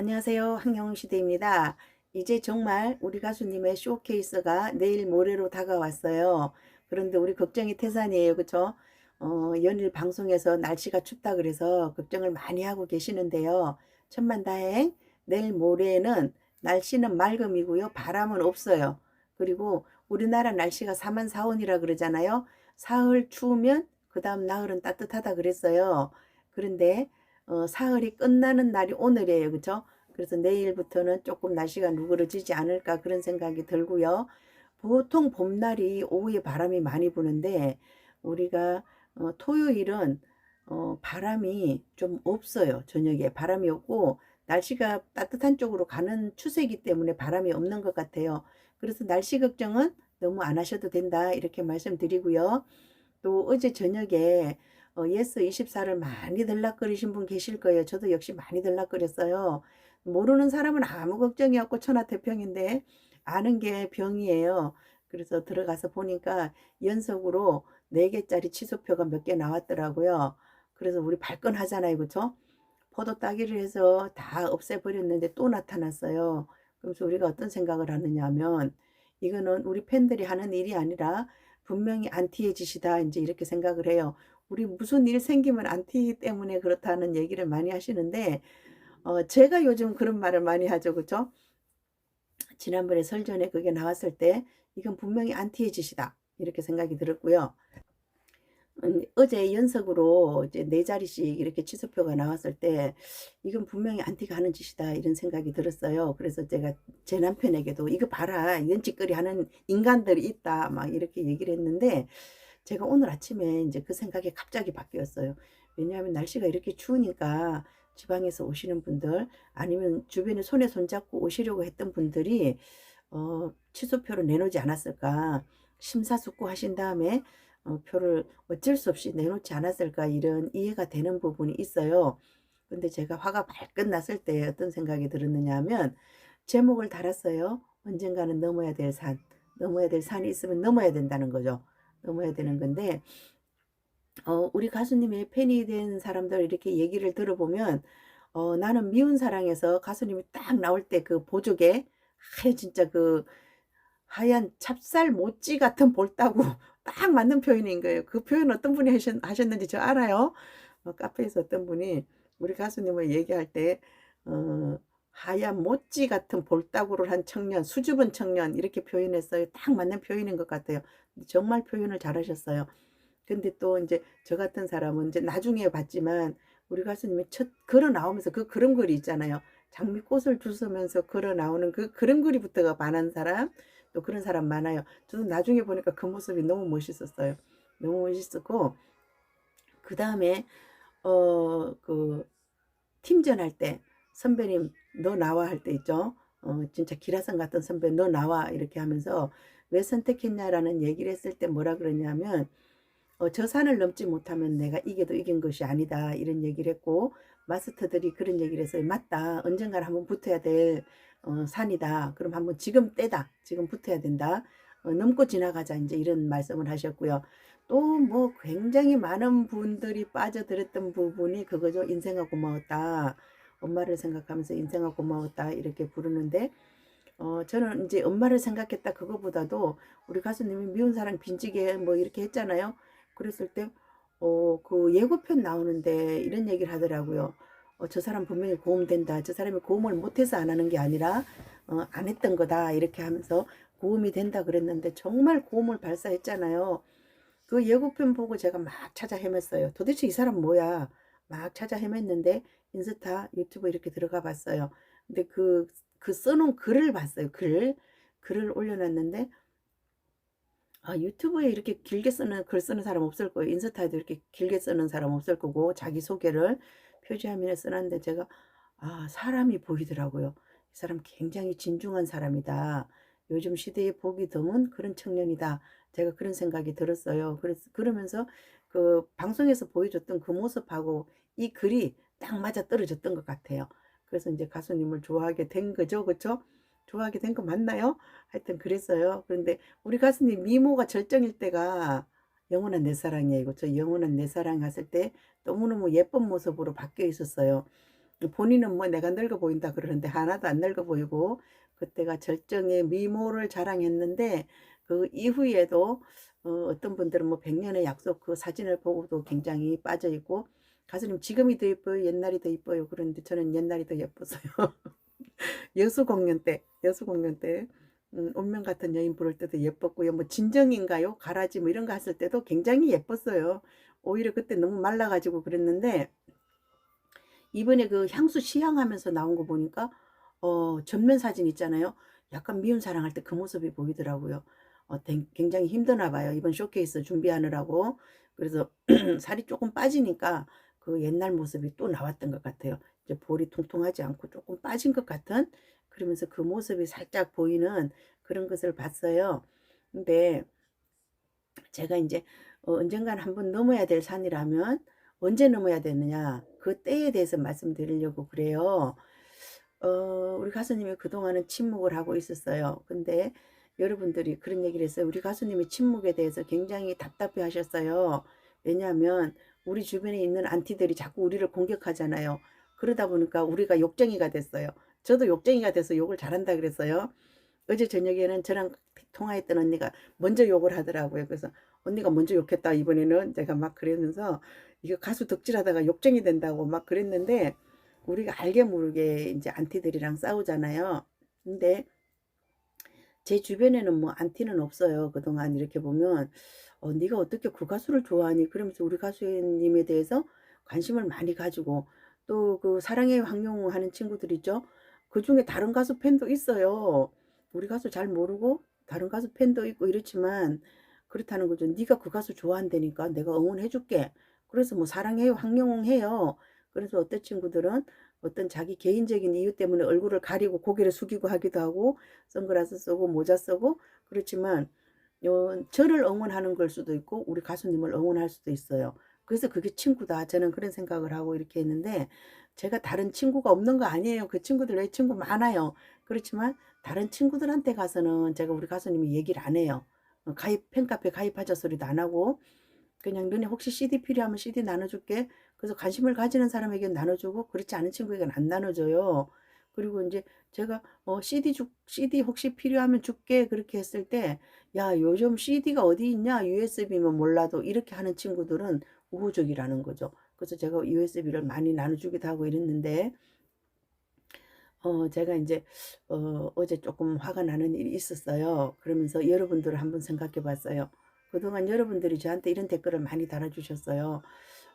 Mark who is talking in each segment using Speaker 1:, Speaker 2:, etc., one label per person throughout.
Speaker 1: 안녕하세요. 황영시대입니다. 이제 정말 우리 가수님의 쇼케이스가 내일 모레로 다가왔어요. 그런데 우리 걱정이 태산이에요. 그쵸? 어, 연일 방송에서 날씨가 춥다 그래서 걱정을 많이 하고 계시는데요. 천만다행. 내일 모레는 날씨는 맑음이고요. 바람은 없어요. 그리고 우리나라 날씨가 사만사온이라 그러잖아요. 사흘 추우면 그 다음 나흘은 따뜻하다 그랬어요. 그런데 어, 사흘이 끝나는 날이 오늘이에요. 그쵸? 그래서 내일부터는 조금 날씨가 누그러지지 않을까 그런 생각이 들고요. 보통 봄날이 오후에 바람이 많이 부는데 우리가 어, 토요일은 어, 바람이 좀 없어요. 저녁에 바람이 없고 날씨가 따뜻한 쪽으로 가는 추세이기 때문에 바람이 없는 것 같아요. 그래서 날씨 걱정은 너무 안 하셔도 된다 이렇게 말씀드리고요. 또 어제 저녁에 어, 예스 24를 많이 들락거리신 분 계실 거예요. 저도 역시 많이 들락거렸어요. 모르는 사람은 아무 걱정이 없고 천하태평인데 아는 게 병이에요. 그래서 들어가서 보니까 연속으로 4개짜리 취소표가 몇 개 나왔더라고요. 그래서 우리 발끈하잖아요. 그쵸? 포도 따기를 해서 다 없애버렸는데 또 나타났어요. 그래서 우리가 어떤 생각을 하느냐 하면 이거는 우리 팬들이 하는 일이 아니라 분명히 안티의 짓이다. 이제 이렇게 생각을 해요. 우리 무슨 일 생기면 안티 때문에 그렇다는 얘기를 많이 하시는데 어, 제가 요즘 그런 말을 많이 하죠. 그죠? 지난번에 설전에 그게 나왔을 때 이건 분명히 안티의 짓이다. 이렇게 생각이 들었고요. 음, 어제 연속으로 이제 네 자리씩 이렇게 취소표가 나왔을 때 이건 분명히 안티가 하는 짓이다 이런 생각이 들었어요. 그래서 제가 제 남편에게도 이거 봐라 연짓거리 하는 인간들이 있다 막 이렇게 얘기를 했는데 제가 오늘 아침에 이제 그 생각이 갑자기 바뀌었어요. 왜냐하면 날씨가 이렇게 추우니까 지방에서 오시는 분들 아니면 주변에 손에 손잡고 오시려고 했던 분들이 어, 취소표를 내놓지 않았을까 심사숙고 하신 다음에 어, 표를 어쩔 수 없이 내놓지 않았을까 이런 이해가 되는 부분이 있어요. 근데 제가 화가 발끈 났을 때 어떤 생각이 들었느냐 하면 제목을 달았어요. 언젠가는 넘어야 될 산. 넘어야 될 산이 있으면 넘어야 된다는 거죠. 넘어야 되는 건데 어, 우리 가수님의 팬이 된 사람들 이렇게 얘기를 들어보면 어, 나는 미운 사랑에서 가수님이 딱 나올 때 그 보조개 하얀 진짜 그 하얀 찹쌀 모찌 같은 볼따구 딱 맞는 표현인 거예요. 그 표현 어떤 분이 하셨, 하셨는지 저 알아요. 어, 카페에서 어떤 분이 우리 가수님을 얘기할 때 어, 하얀 모찌 같은 볼따구를 한 청년, 수줍은 청년 이렇게 표현했어요. 딱 맞는 표현인 것 같아요. 정말 표현을 잘하셨어요. 근데 또 이제 저 같은 사람은 이제 나중에 봤지만 우리 가수님이 첫 걸어 나오면서 그 그림글이 있잖아요. 장미꽃을 주스면서 걸어 나오는 그 그림그리부터가 반한 사람 또 그런 사람 많아요. 저도 나중에 보니까 그 모습이 너무 멋있었어요. 너무 멋있었고 그 다음에 어 그 팀전 할 때 선배님 너 나와 할 때 있죠. 어 진짜 기라성 같은 선배 너 나와 이렇게 하면서 왜 선택했냐라는 얘기를 했을 때 뭐라 그러냐면 어, 저 산을 넘지 못하면 내가 이겨도 이긴 것이 아니다. 이런 얘기를 했고 마스터들이 그런 얘기를 해서 맞다. 언젠가는 한번 붙어야 될 어, 산이다. 그럼 한번 지금 때다. 지금 붙어야 된다. 어, 넘고 지나가자. 이제 이런 말씀을 하셨고요. 또 뭐 굉장히 많은 분들이 빠져들었던 부분이 그거죠. 인생아 고마웠다 엄마를 생각하면서 인생아 고마웠다 이렇게 부르는데 어, 저는 이제 엄마를 생각했다 그거보다도 우리 가수님이 미운 사랑 빈지게 뭐 이렇게 했잖아요. 그랬을 때, 어, 그 예고편 나오는데 이런 얘기를 하더라고요. 어, 저 사람 분명히 고음된다. 저 사람이 고음을 못해서 안 하는 게 아니라, 어, 안 했던 거다. 이렇게 하면서 고음이 된다 그랬는데 정말 고음을 발사했잖아요. 그 예고편 보고 제가 막 찾아 헤맸어요. 도대체 이 사람 뭐야? 막 찾아 헤맸는데 인스타, 유튜브 이렇게 들어가 봤어요. 근데 그, 그 써놓은 글을 봤어요. 글. 글을 올려놨는데 아, 유튜브에 이렇게 길게 쓰는 글 쓰는 사람 없을 거예요. 인스타에도 이렇게 길게 쓰는 사람 없을 거고 자기 소개를 표지화면에 써놨는데 제가 아 사람이 보이더라고요. 이 사람 굉장히 진중한 사람이다. 요즘 시대에 보기 드문 그런 청년이다. 제가 그런 생각이 들었어요. 그래서 그러면서 그 방송에서 보여줬던 그 모습하고 이 글이 딱 맞아 떨어졌던 것 같아요. 그래서 이제 가수님을 좋아하게 된 거죠, 그렇죠? 좋아하게 된 거 맞나요? 하여튼 그랬어요. 그런데 우리 가수님 미모가 절정일 때가 영원한 내 사랑이에요. 저 영원한 내 사랑 했을 때 너무너무 예쁜 모습으로 바뀌어 있었어요. 본인은 뭐 내가 늙어 보인다 그러는데 하나도 안 늙어 보이고 그때가 절정의 미모를 자랑했는데 그 이후에도 어, 어떤 분들은 뭐 100년의 약속 그 사진을 보고도 굉장히 빠져 있고 가수님 지금이 더 예뻐요 옛날이 더 예뻐요 그런데 저는 옛날이 더 예뻤어요 여수 공연 때 여수 공연 때 음, 운명 같은 여인 부를 때도 예뻤고요 뭐 진정인가요 가라지 뭐 이런 거 했을 때도 굉장히 예뻤어요 오히려 그때 너무 말라가지고 그랬는데 이번에 그 향수 시향하면서 나온 거 보니까 어, 전면 사진 있잖아요. 약간 미운 사랑할 때 그 모습이 보이더라고요. 어, 댕- 굉장히 힘드나 봐요. 이번 쇼케이스 준비하느라고. 그래서 살이 조금 빠지니까 그 옛날 모습이 또 나왔던 것 같아요. 이제 볼이 통통하지 않고 조금 빠진 것 같은 그러면서 그 모습이 살짝 보이는 그런 것을 봤어요. 근데 제가 이제 어, 언젠간 한번 넘어야 될 산이라면 언제 넘어야 되느냐 그 때에 대해서 말씀드리려고 그래요. 어, 우리 가수님이 그동안은 침묵을 하고 있었어요. 근데 여러분들이 그런 얘기를 했어요. 우리 가수님이 침묵에 대해서 굉장히 답답해 하셨어요. 왜냐하면 우리 주변에 있는 안티들이 자꾸 우리를 공격하잖아요. 그러다 보니까 우리가 욕쟁이가 됐어요. 저도 욕쟁이가 돼서 욕을 잘한다 그랬어요. 어제 저녁에는 저랑 통화했던 언니가 먼저 욕을 하더라고요. 그래서 언니가 먼저 욕했다 이번에는 제가 막 그러면서 이거 가수 덕질하다가 욕쟁이 된다고 막 그랬는데 우리가 알게 모르게 이제 안티들이랑 싸우잖아요. 근데 제 주변에는 뭐 안티는 없어요. 그동안 이렇게 보면 어, 네가 어떻게 그 가수를 좋아하니? 그러면서 우리 가수님에 대해서 관심을 많이 가지고 또 그 사랑의 황룡 하는 친구들 있죠. 그 중에 다른 가수 팬도 있어요. 우리 가수 잘 모르고 다른 가수 팬도 있고 이렇지만 그렇다는 거죠. 네가 그 가수 좋아한다니까 내가 응원해줄게. 그래서 뭐 사랑해요, 황룡해요. 그래서 어떤 친구들은 어떤 자기 개인적인 이유 때문에 얼굴을 가리고 고개를 숙이고 하기도 하고 선글라스 쓰고 모자 쓰고 그렇지만 어, 저를 응원하는 걸 수도 있고 우리 가수님을 응원할 수도 있어요. 그래서 그게 친구다. 저는 그런 생각을 하고 이렇게 했는데 제가 다른 친구가 없는 거 아니에요. 그 친구들 내 친구 많아요. 그렇지만 다른 친구들한테 가서는 제가 우리 가수님이 얘기를 안 해요. 어, 가입 팬카페 가입하자 소리도 안 하고 그냥 너네 혹시 CD 필요하면 CD 나눠줄게. 그래서 관심을 가지는 사람에게 나눠주고 그렇지 않은 친구에게는 안 나눠줘요. 그리고 이제 제가 어 CD 줄 CD 혹시 필요하면 줄게 그렇게 했을 때 야 요즘 CD가 어디 있냐 USB면 몰라도 이렇게 하는 친구들은 우호적이라는 거죠. 그래서 제가 USB를 많이 나눠주기도 하고 이랬는데 어 제가 이제 어 어제 조금 화가 나는 일이 있었어요. 그러면서 여러분들을 한번 생각해 봤어요. 그동안 여러분들이 저한테 이런 댓글을 많이 달아주셨어요.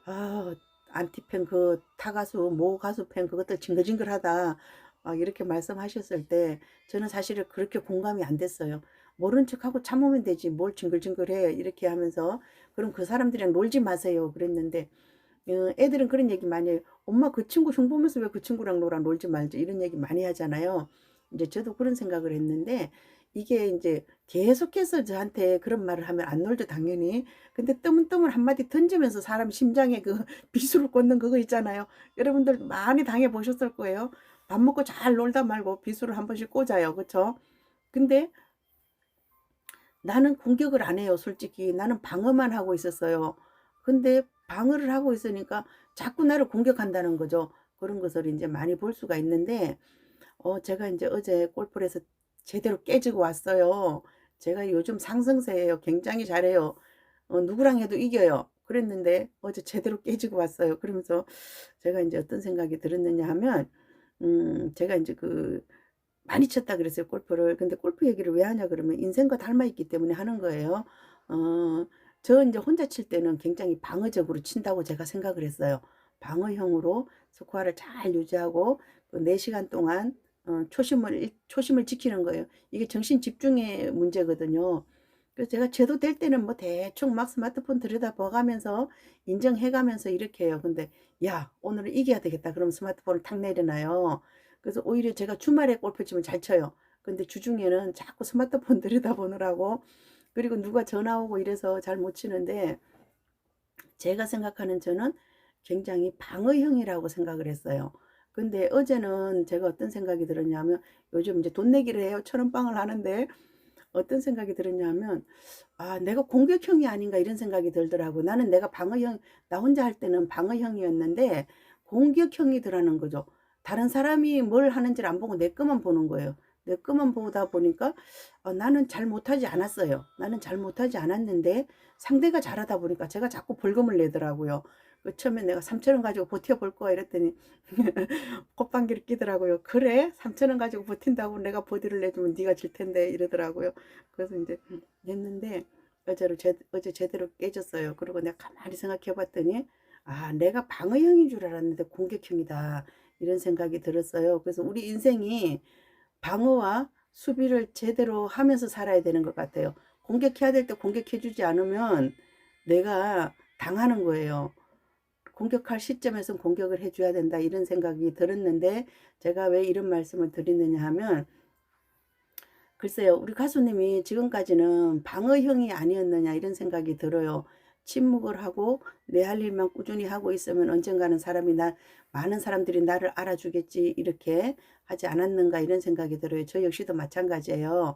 Speaker 1: 아, 안티팬 그 타가수, 모 가수 팬 그것들 징글징글하다. 막 이렇게 말씀하셨을 때 저는 사실은 그렇게 공감이 안 됐어요. 모른 척하고 참으면 되지 뭘 징글징글해 이렇게 하면서 그럼 그 사람들이랑 놀지 마세요 그랬는데 어, 애들은 그런 얘기 많이 해요. 엄마 그 친구 흉 보면서 왜 그 친구랑 놀아 놀지 말지 이런 얘기 많이 하잖아요. 이제 저도 그런 생각을 했는데 이게 이제 계속해서 저한테 그런 말을 하면 안 놀죠 당연히. 근데 뜨문뜨문 한마디 던지면서 사람 심장에 그 비수를 꽂는 그거 있잖아요. 여러분들 많이 당해 보셨을 거예요. 밥 먹고 잘 놀다 말고 비수를 한 번씩 꽂아요. 그쵸? 근데 나는 공격을 안 해요. 솔직히 나는 방어만 하고 있었어요. 근데 방어를 하고 있으니까 자꾸 나를 공격한다는 거죠. 그런 것을 이제 많이 볼 수가 있는데 어 제가 이제 어제 골프를 해서 제대로 깨지고 왔어요. 제가 요즘 상승세예요. 굉장히 잘해요. 어, 누구랑 해도 이겨요. 그랬는데 어제 제대로 깨지고 왔어요. 그러면서 제가 이제 어떤 생각이 들었느냐 하면 음, 제가 이제 그 많이 쳤다 그랬어요. 골프를. 근데 골프 얘기를 왜 하냐 그러면 인생과 닮아 있기 때문에 하는 거예요. 어, 저 이제 혼자 칠 때는 굉장히 방어적으로 친다고 제가 생각을 했어요. 방어형으로 스코어를 잘 유지하고 그 4시간 동안 어, 초심을 초심을 지키는 거예요. 이게 정신 집중의 문제거든요. 그래서 제가 제도 될 때는 뭐 대충 막 스마트폰 들여다봐가면서 인정해가면서 이렇게 해요. 근데 야 오늘은 이겨야 되겠다. 그럼 스마트폰을 탁 내려놔요. 그래서 오히려 제가 주말에 골프 치면 잘 쳐요. 근데 주중에는 자꾸 스마트폰 들여다보느라고 그리고 누가 전화 오고 이래서 잘 못 치는데 제가 생각하는 저는 굉장히 방어형이라고 생각을 했어요. 근데 어제는 제가 어떤 생각이 들었냐면 요즘 이제 돈 내기를 해요. 천원빵을 하는데 어떤 생각이 들었냐면 아 내가 공격형이 아닌가 이런 생각이 들더라고. 나는 내가 방어형 나 혼자 할 때는 방어형이었는데 공격형이더라는 거죠. 다른 사람이 뭘 하는지를 안 보고 내 것만 보는 거예요. 내 것만 보다 보니까 어, 나는 잘 못하지 않았어요. 나는 잘 못하지 않았는데 상대가 잘하다 보니까 제가 자꾸 벌금을 내더라고요. 그 처음에 내가 3천 원 가지고 버텨볼 거야 이랬더니 콧방귀를 끼더라고요. 그래? 3천 원 가지고 버틴다고 내가 버디를 내주면 네가 질 텐데 이러더라고요. 그래서 이제 냈는데 어제로 제, 어제 제대로 깨졌어요. 그리고 내가 가만히 생각해 봤더니 아 내가 방어형인 줄 알았는데 공격형이다 이런 생각이 들었어요. 그래서 우리 인생이 방어와 수비를 제대로 하면서 살아야 되는 것 같아요. 공격해야 될 때 공격해 주지 않으면 내가 당하는 거예요. 공격할 시점에서 공격을 해줘야 된다 이런 생각이 들었는데 제가 왜 이런 말씀을 드리느냐 하면 글쎄요 우리 가수님이 지금까지는 방어형이 아니었느냐 이런 생각이 들어요. 침묵을 하고 내 할 일만 꾸준히 하고 있으면 언젠가는 사람이 나 많은 사람들이 나를 알아주겠지 이렇게 하지 않았는가 이런 생각이 들어요. 저 역시도 마찬가지예요.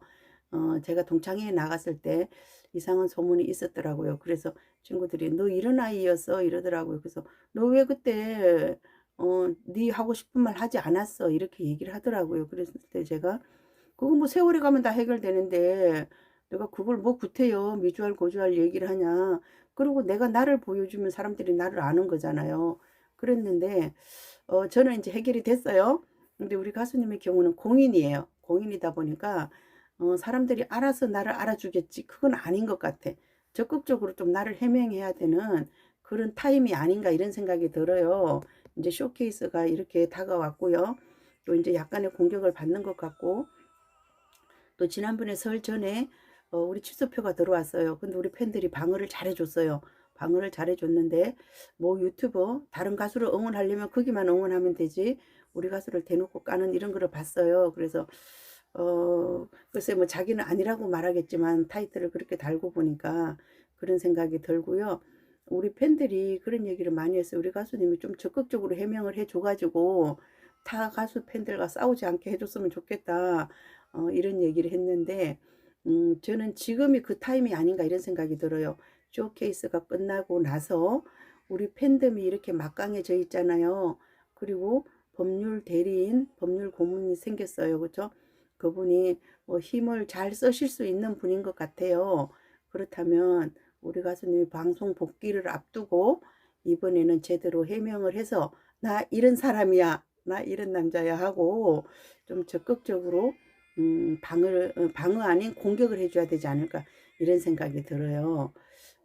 Speaker 1: 어, 제가 동창회에 나갔을 때 이상한 소문이 있었더라고요. 그래서 친구들이 너 이런 아이였어 이러더라고요. 그래서 너 왜 그때 어, 네 하고 싶은 말 하지 않았어 이렇게 얘기를 하더라고요. 그랬을 때 제가 그거 뭐 세월이 가면 다 해결되는데 내가 그걸 뭐 구태여 미주알 고주알 얘기를 하냐. 그리고 내가 나를 보여주면 사람들이 나를 아는 거잖아요. 그랬는데 어, 저는 이제 해결이 됐어요. 근데 우리 가수님의 경우는 공인이에요. 공인이다 보니까 어, 사람들이 알아서 나를 알아주겠지. 그건 아닌 것 같아. 적극적으로 좀 나를 해명해야 되는 그런 타임이 아닌가 이런 생각이 들어요. 이제 쇼케이스가 이렇게 다가왔고요. 또 이제 약간의 공격을 받는 것 같고 또 지난번에 설 전에 어, 우리 취소표가 들어왔어요. 근데 우리 팬들이 방어를 잘해줬어요. 방어를 잘해줬는데 뭐 유튜버 다른 가수를 응원하려면 거기만 응원하면 되지 우리 가수를 대놓고 까는 이런 거를 봤어요. 그래서 어 글쎄 뭐 자기는 아니라고 말하겠지만 타이틀을 그렇게 달고 보니까 그런 생각이 들고요. 우리 팬들이 그런 얘기를 많이 했어요. 우리 가수님이 좀 적극적으로 해명을 해줘가지고 타 가수 팬들과 싸우지 않게 해줬으면 좋겠다. 어, 이런 얘기를 했는데 음, 저는 지금이 그 타임이 아닌가 이런 생각이 들어요. 쇼케이스가 끝나고 나서 우리 팬덤이 이렇게 막강해져 있잖아요. 그리고 법률 대리인, 법률 고문이 생겼어요. 그렇죠? 그분이 뭐 힘을 잘 쓰실 수 있는 분인 것 같아요. 그렇다면 우리 가수님이 방송 복귀를 앞두고 이번에는 제대로 해명을 해서 나 이런 사람이야, 나 이런 남자야 하고 좀 적극적으로 음, 방을 어, 방어 아닌 공격을 해줘야 되지 않을까 이런 생각이 들어요.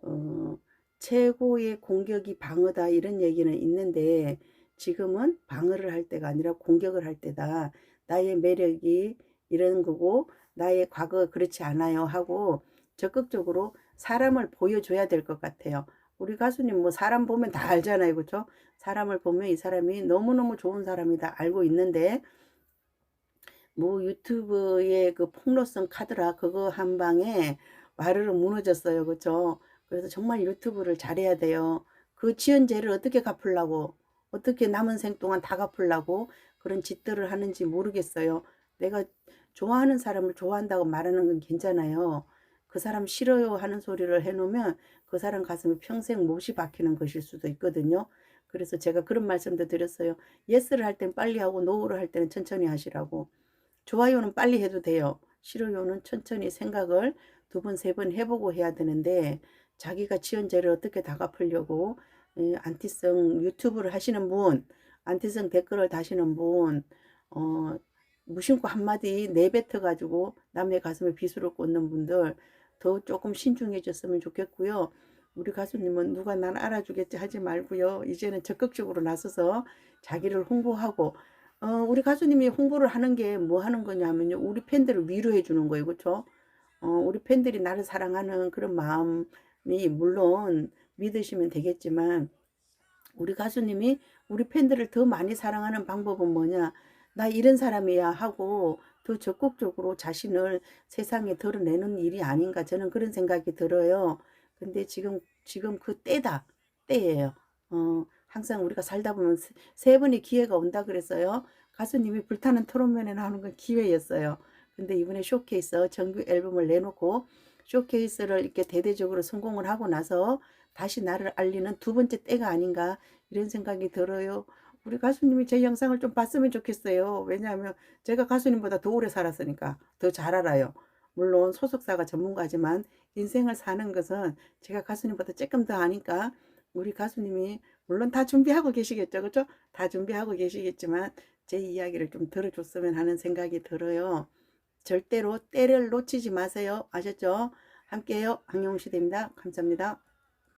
Speaker 1: 어, 최고의 공격이 방어다 이런 얘기는 있는데 지금은 방어를 할 때가 아니라 공격을 할 때다. 나의 매력이 이런 거고 나의 과거가 그렇지 않아요 하고 적극적으로 사람을 보여줘야 될 것 같아요. 우리 가수님 뭐 사람 보면 다 알잖아요. 그렇죠? 사람을 보면 이 사람이 너무너무 좋은 사람이다 알고 있는데 뭐 유튜브의 그 폭로성 카드라 그거 한 방에 와르르 무너졌어요. 그렇죠? 그래서 정말 유튜브를 잘해야 돼요. 그 지은 죄를 어떻게 갚으려고 어떻게 남은 생 동안 다 갚으려고 그런 짓들을 하는지 모르겠어요. 내가 좋아하는 사람을 좋아한다고 말하는 건 괜찮아요. 그 사람 싫어요 하는 소리를 해놓으면 그 사람 가슴에 평생 못이 박히는 것일 수도 있거든요. 그래서 제가 그런 말씀도 드렸어요. 예스를 할 땐 빨리 하고 노우를 할 때는 천천히 하시라고. 좋아요는 빨리 해도 돼요. 싫어요는 천천히 생각을 두 번, 세 번 해보고 해야 되는데 자기가 지은 죄를 어떻게 다 갚으려고 안티성 유튜브를 하시는 분, 안티성 댓글을 다시는 분, 어, 무심코 한마디 내뱉어 가지고 남의 가슴에 비수를 꽂는 분들 더 조금 신중해졌으면 좋겠고요. 우리 가수님은 누가 난 알아주겠지 하지 말고요. 이제는 적극적으로 나서서 자기를 홍보하고 어, 우리 가수님이 홍보를 하는 게 뭐 하는 거냐면요. 우리 팬들을 위로해 주는 거예요. 그렇죠? 어, 우리 팬들이 나를 사랑하는 그런 마음이 물론 믿으시면 되겠지만 우리 가수님이 우리 팬들을 더 많이 사랑하는 방법은 뭐냐? 나 이런 사람이야 하고 더 적극적으로 자신을 세상에 드러내는 일이 아닌가 저는 그런 생각이 들어요. 근데 지금 지금 그 때다 때예요. 어, 항상 우리가 살다 보면 세, 세 번의 기회가 온다 그랬어요. 가수님이 불타는 토론면에 나오는 건 기회였어요. 근데 이번에 쇼케이스 정규 앨범을 내놓고 쇼케이스를 이렇게 대대적으로 성공을 하고 나서 다시 나를 알리는 두 번째 때가 아닌가 이런 생각이 들어요. 우리 가수님이 제 영상을 좀 봤으면 좋겠어요. 왜냐하면 제가 가수님보다 더 오래 살았으니까 더 잘 알아요. 물론 소속사가 전문가지만 인생을 사는 것은 제가 가수님보다 조금 더 아니까 우리 가수님이 물론 다 준비하고 계시겠죠. 그렇죠? 다 준비하고 계시겠지만 제 이야기를 좀 들어줬으면 하는 생각이 들어요. 절대로 때를 놓치지 마세요. 아셨죠? 함께해요. 황영시대입니다. 감사합니다.